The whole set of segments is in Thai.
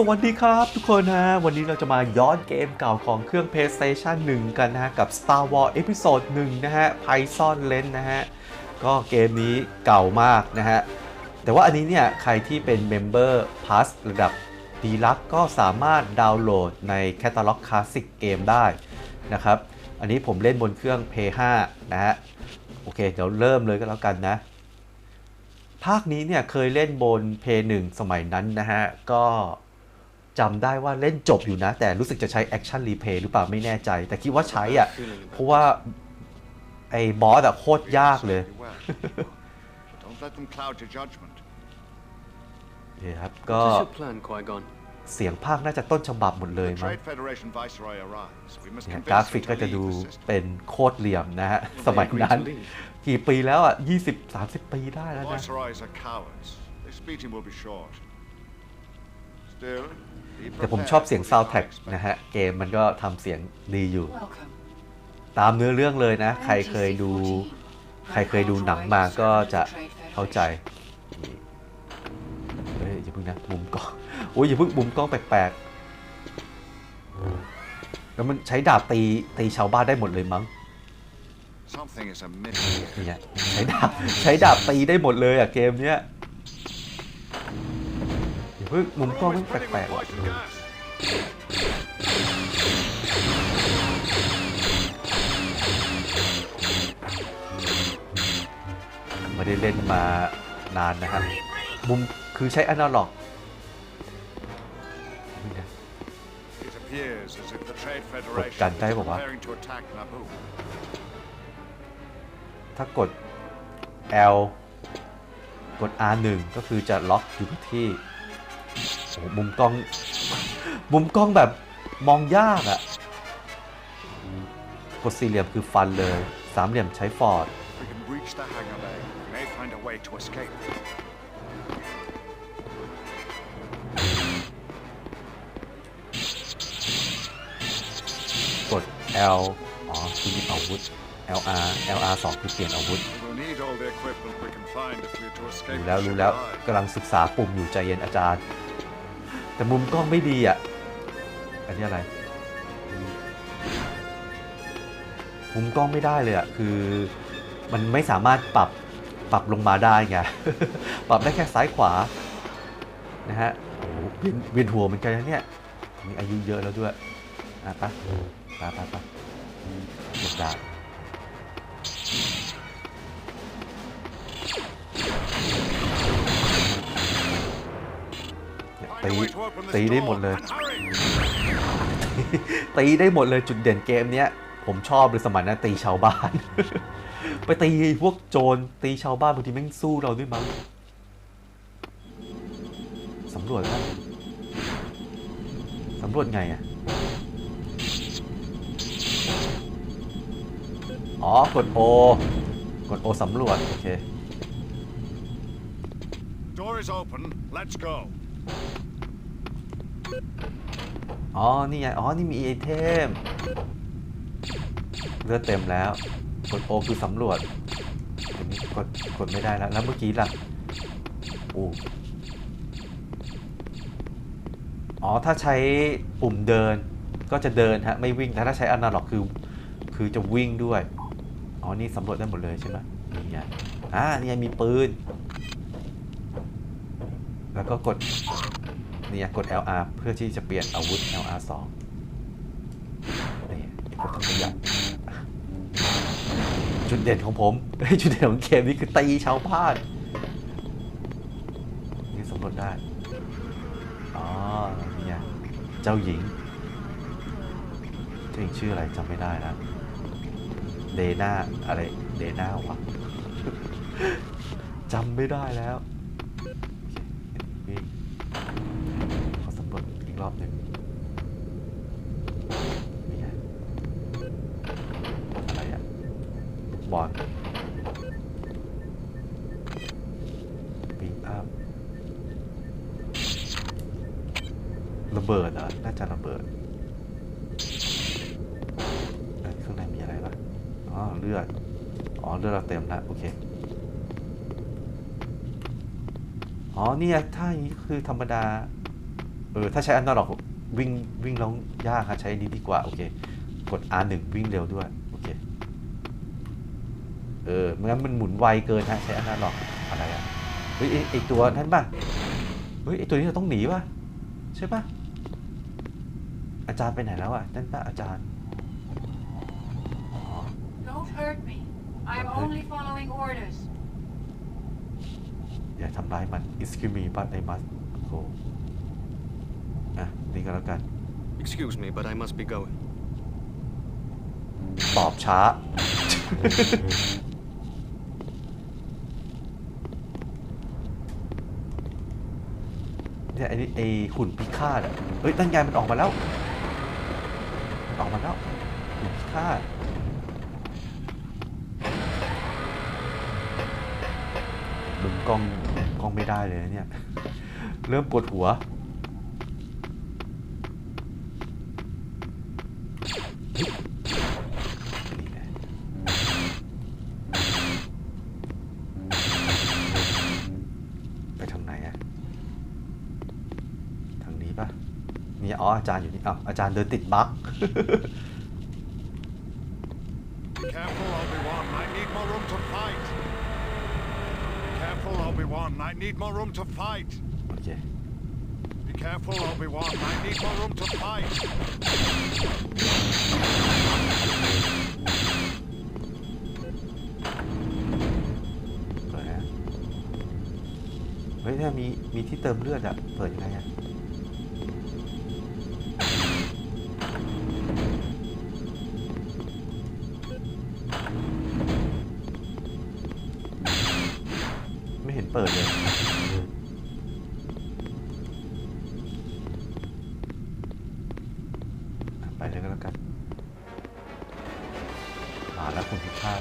สวัสดีครับทุกคนฮะ วันนี้เราจะมาย้อนเกมเก่าของเครื่อง PlayStation 1 กันนะฮะ กับ Star Wars Episode 1 นะฮะ Python Lens นะฮะ ก็เกมนี้เก่ามากนะฮะ แต่ว่าอันนี้เนี่ย ใครที่เป็น Member Plus ระดับดีลักก็สามารถดาวน์โหลดใน Catalog Classic เกมได้นะครับ อันนี้ผมเล่นบนเครื่อง Play 5นะฮะ โอเค เดี๋ยวเริ่มเลยก็แล้วกันนะภาคนี้เนี่ยเคยเล่นบน p 1สมัยนั้นนะฮะ ก็ จำได้ว่าเล่นจบอยู่นะ แต่รู้สึกจะใช้ Action Replay หรือเปล่าไม่แน่ใจ แต่คิดว่าใช้อะ เพราะว่า ไอ้บอสอะโคตรยากเลย Don't let them cloud your judgment. นี่ครับ ก็ What's your plan, Qui-Gon? เสียงภาคน่าจะต้นฉบับหมดเลย The มั้ง Trade Federation Viceroy arrives. We must เนี่ย convince กรา him ฟิก to ก็จะ leave ดู the system. เป็นโคตรเหลี่ยมนะฮะ สมัย They นั้น agreed to leave. กี่ปีแล้วอะ 20 30 ปีได้แล้วนะ แต่ผม prepared ชอบเสียง for ซาว the ด์แท็ก unexpected. นะฮะ เกมมันก็ทำเสียงดีอยู่ Welcome. ตามเนื้อเรื่องเลยนะ ใครเคยดู ใครเคยดูหนังมาก็จะเข้าใจนี่เฮ้ย อย่าเพิ่งนะ มุมกล้องโอ้ยอย่าเพิ่งมุมกล้องแปลกๆ แล้วมันใช้ดาบตีตีชาวบ้านได้หมดเลยมั้ง Something is amiss here. เนี่ยใช้ดาบใช้ดาบตีได้หมดเลยอะเกมเนี้ยอย่า เพิ่งมุมกล้องมัน Everyone is แปล spreading ก with ๆว่ะ poison gas. ไม่ได้เล่นมานานนะครับ มุมคือใช้อนาล็อก It appears as if the Trade กด Federation กัน is ได้บอกว่า preparing to attack Naboo. ถ้ากด L กด R1 ก็คือจะล็อกอยู่กับที่ โอ้โหมุมกล้อง มุมกล้องแบบมองยากอะ่ะกดสี่เหลี่ยมคือฟันเลย สามเหลี่ยมใช้ฟอร์ด If we can reach the hangar bay, we may find a way to escape. กด L อ๋อคือหยิบอาวุธ LR LR 2คือเปลี่ยนอาวุธ We will need all the equipment we can find if we are to รู้ escape แล้ว the รู้ ship แล้ว alive. กำลังศึกษาปุ่มอยู่ใจเย็นอาจารย์ แต่มุมกล้องไม่ดีอะ อันนี้อะไร มุมกล้องไม่ได้เลยอะ คือมันไม่สามารถปรับปรับลงมาได้ไง ปรับได้แค่ซ้ายขวา นะฮะโอ้เวียนเวียนหัวเหมือนกันนะเนี่ย มีอายุเยอะแล้วด้วยอะปะปะปะปะกดดา ตี a way to open this ตีได้หม door, ดเลย and hurry! ตีได้หมดเลยจุดเด่นเกมเนี้ย ผมชอบเลยสมัยนั้นตีชาวบ้าน ไปตีพวกโจรตีชาวบ้านบางทีแม่งสู้เราด้วยมั้งสำรวจครับสำรวจไงอะอ๋อกดโอกดโอสำรวจ โอเค Door is open. Let's go. อ๋อ นี่ไง อ๋อ นี่มีไอเทม เลือดเต็มแล้ว กดโอคือสำรวจอันนี้กด กดไม่ได้แล้ว แล้วเมื่อกี้ล่ะโอ้อ๋อ ถ้าใช้ปุ่มเดิน ก็จะเดินฮะ ไม่วิ่งแต่ถ้าใช้อนาล็อกคือ คือจะวิ่งด้วย อ๋อ นี่สำรวจได้หมดเลยใช่ไหมนี่ไง อ่า นี่ไงมีปืน แล้วก็กด เนี่ไงกด LR เพื่อที่จะเปลี่ยนอาวุธ LR 2นี่กดขยับจุดเด่นของผม จุดเด่นของเกมนี้คือตีชาวบ้านนี่สำรวจได้ อ๋อนี่ไงเจ้าหญิง เจ้าหญิงชื่ออะไรจำไม่ได้แล้วเดน่าอะไรเดน่าวะจำไม่ได้แล้ววิ่ง กรอบหนึ่งนี่ไงอะไรอะบอลปีอัพระเบิดเหรอน่าจะระเบิดเอ้ยข้างในมีอะไรปะอ๋อเลือดอ๋อเลือดเราเต็มแล้วโอเคอ๋อเนี่ยถ้าอย่างนี้คือธรรมดา เออถ้าใช้อันนั้นหรอกวิ่งวิ่งแล้วยากครับใช้อันนี้ดีกว่า โอเค กด R1 วิ่งเร็วด้วย โอเคเออไม่งั้นมันหมุนไวเกินฮะใช้อันนั้นหรอกอะไรอะเฮ้ยไอ้ไอตัวนั้นป่ะเฮ้ยไอตัวนี้เราต้องหนีป่ะใช่ป่ะอาจารย์ไปไหนแล้วอะนั่นป่ะอาจารย์ Don't hurt me. I'm Okay. only following orders. อย่าทำร้ายมัน excuse me but I must go อะ นี่ก็แล้วกัน Excuse me, but I must be going. ตอบช้า เนี่ยไอ้นี่ไอ้หุ่นพิฆาตอะเฮ้ยนั่นไงมันออกมาแล้วมันออกมาแล้วหุ่นพิฆาตมุมกล้องกล้องไม่ได้เลยนะเนี่ย เริ่มปวดหัว อ๋ออาจารย์อยู่นี่อ้าวอาจารย์เดินติดบั๊ก Be careful, Obi-Wan. I need more room to fight. Be careful, Obi-Wan. I need more room to fight. โอเค Be careful, Obi-Wan. I need more room to fight. เปิดนะเฮ้ยเนี่ยมีมีที่เติมเลือดอะเปิดยังไงอะ เห็นเปิดเลย ไปเลยก็แล้วกัน มาแล้วคุณพิฆาต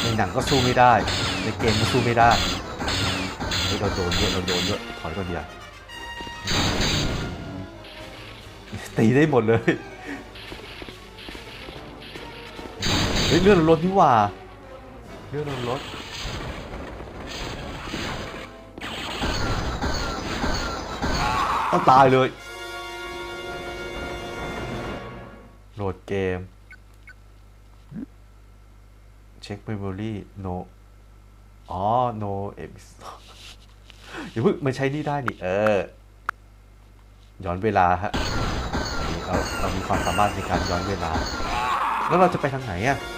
ในหนังก็สู้ไม่ได้ ในเกมก็สู้ไม่ได้เฮ้ยเราโดนเยอะเราโดนเยอะถอยก่อนเดียวตีได้หมดเลย เฮ้ยเลื่อนราลดนี่ว่า เลื่อนเราลดต้องตายเลย โหลดเกม เช็ค memory no อ๋อ no episode อย่าเพิ่งมันใช้นี่ได้นี่ เออ ย้อนเวลาฮะเราเรามีความสามารถในการย้อนเวลา แล้วเราจะไปทางไหนอะเ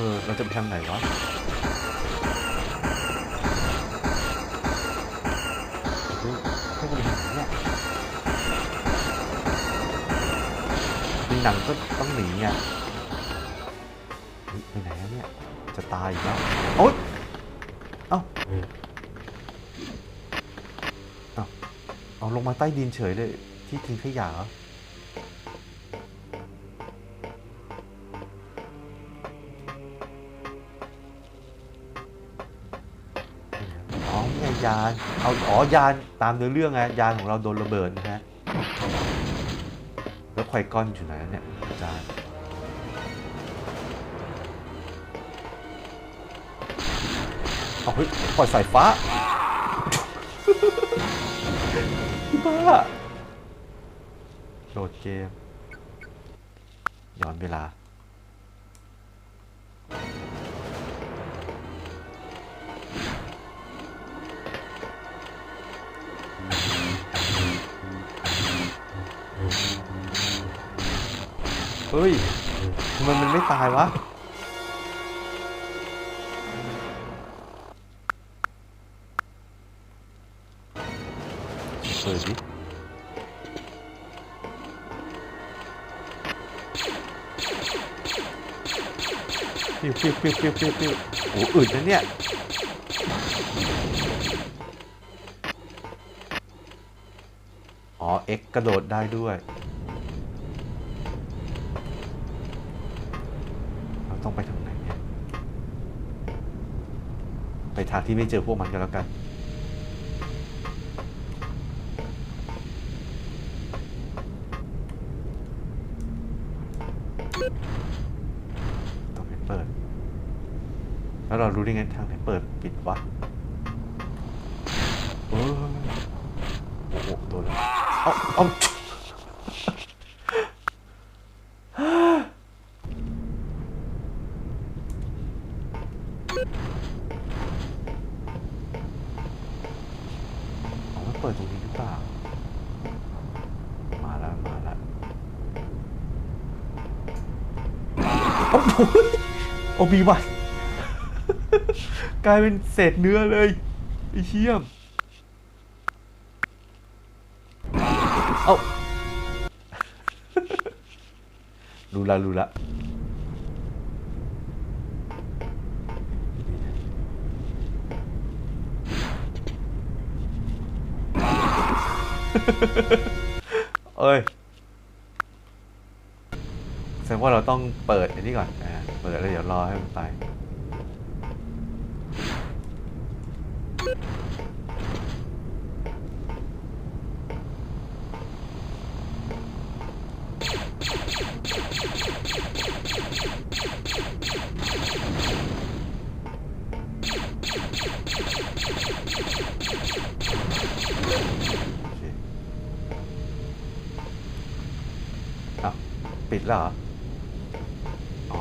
ออ เราจะไปทางไหนวะให้มันไปทางไหนเนี่ยในหนังก็ต้องหนีอะไปไหนแล้วเนี่ย จะตายอีกแล้วโอ๊ยเอ้าเอ้าเอาลงมาใต้ดินเฉยเลย ที่ทิ้งขยะเหรอานเอาอ๋อยานตามเนื้อเรื่องไงยานของเราโดนระเบิดนะฮะแล้วไควก้อนอยู่ไหนเนี่ยอาจารย์เอาเฮ้ยปล่อยสายฟ้าบ้าโหลดเกมย้อนเวลา เฮ้ยทำไมมันไม่ตายวะ เปิดดิปิ้วปิ้วปิ้วปิ้วปิ้วปิ้วโอ้อึดนะเนี่ยอ๋อ X กระโดดได้ด้วย ต้องไปทางไหนเนี่ยไปทางที่ไม่เจอพวกมันกันแล้วกันเตรงไหนเปิด แล้วเรารู้ได้ไงทางไหนเปิดปิดวะโอ้โหโดนแล้วเอาเอาเอามันเปิดตรงนี้หรือเปล่า มาแล้ว มาแล้วโอ้โหโอ บีวัน กลายเป็นเศษเนื้อเลยไอ้เชี่ยมเอารู้ละรู้ละเอ้ย ดงว่าเราต้องเปิดอันนี้ก่อนอ่าเปิดแล้วเดี๋ยวรอให้มันไปปิดแล้วเหรออ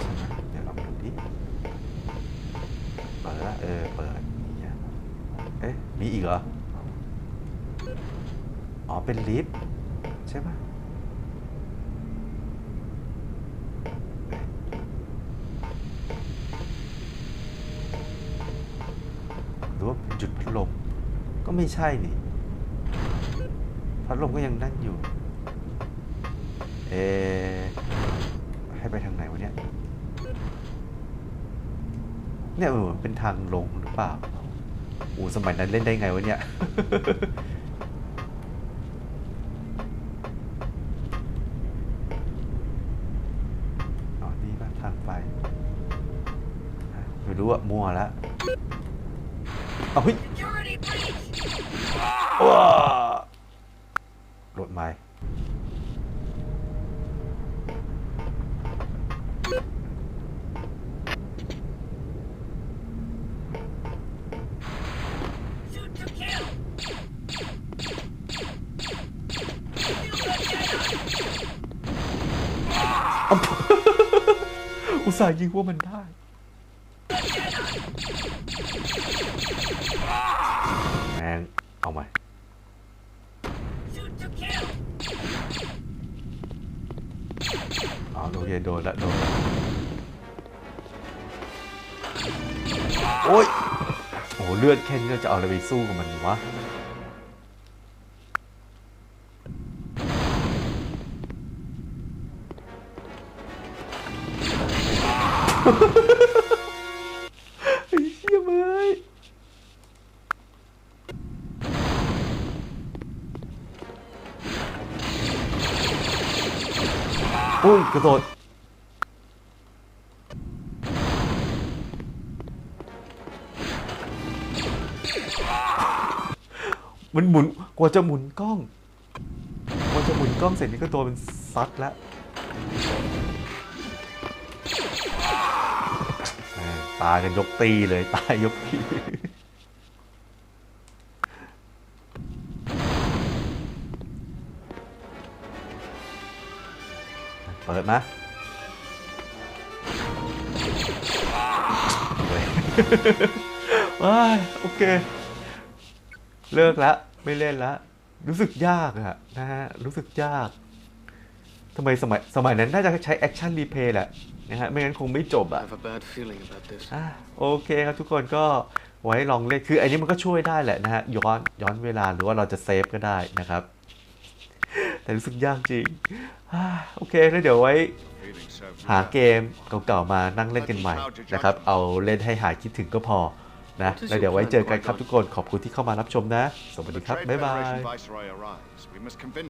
ใช่ไหมเดี๋ยวลองดูดิ เปิดแล้วเออ เปิดนี่ไงเอ๊ะ มีอี กเหรอ อ๋อ เป็นลิฟต์ใช่ไหมหรือว่าเป็นจุดพัดลม ก็ไม่ใช่นี่ พัดลมก็ยังนั่นอยู่ เอ ให้ไปทางไหนวะเนี่ย เนี่ยเออเป็นทางลงหรือเปล่า โอ้สมัยนั้นเล่นได้ไงวะเนี่ย อ๋อ นี่ป่ะทางไป ไม่รู้อะมั่วแล้วเอาเฮ้ยว้าโหลดไม้ ส่าห์ยิงว่ามันได้ แมงเอาใหม่อ๋อโอเคโดนละโดนละโอ้ยโอ้เลือดแค่นี้เราจะเอาอะไรไปสู้กับมันวะ ไอ้เชี่ยเอ้ยอุ้ยกระโดดมันหมุนกว่าจะหมุนกล้องกว่าจะหมุนกล้องเสร็จนี่ก็โดนมันซัดแล้ว ตายกันยกตีเลยตายยกตีเปิดนะว้ยว้ายโอเค เลิกแล้วไม่เล่นแล้วรู้สึกยากอะนะฮะรู้สึกยาก ทำไมสมัยสมัยนั้นน่าจะใช้แอคชั่นรีเพย์แหละนะฮะไม่งั้นคงไม่จบ I อะ have a bad feeling about this. อะโอเคครับทุกคนก็ไว้ลองเล่นคืออันนี้มันก็ช่วยได้แหละนะฮะย้อนย้อนเวลาหรือว่าเราจะเซฟก็ได้นะครับ แต่รู้สึกยากจริงอะโอเคแล้วเดี๋ยวไว้ Feeling so หาเกมเก่าๆมานั่งเล่นกันใหม่นะครับ เอาเล่นให้หายคิดถึงก็พอนะแล้วเดี๋ยวไว้เจอกันครับทุกคนขอบคุณที่เข้ามารับชมนะ สวัสดี The ครับ Trade บ๊ายบาย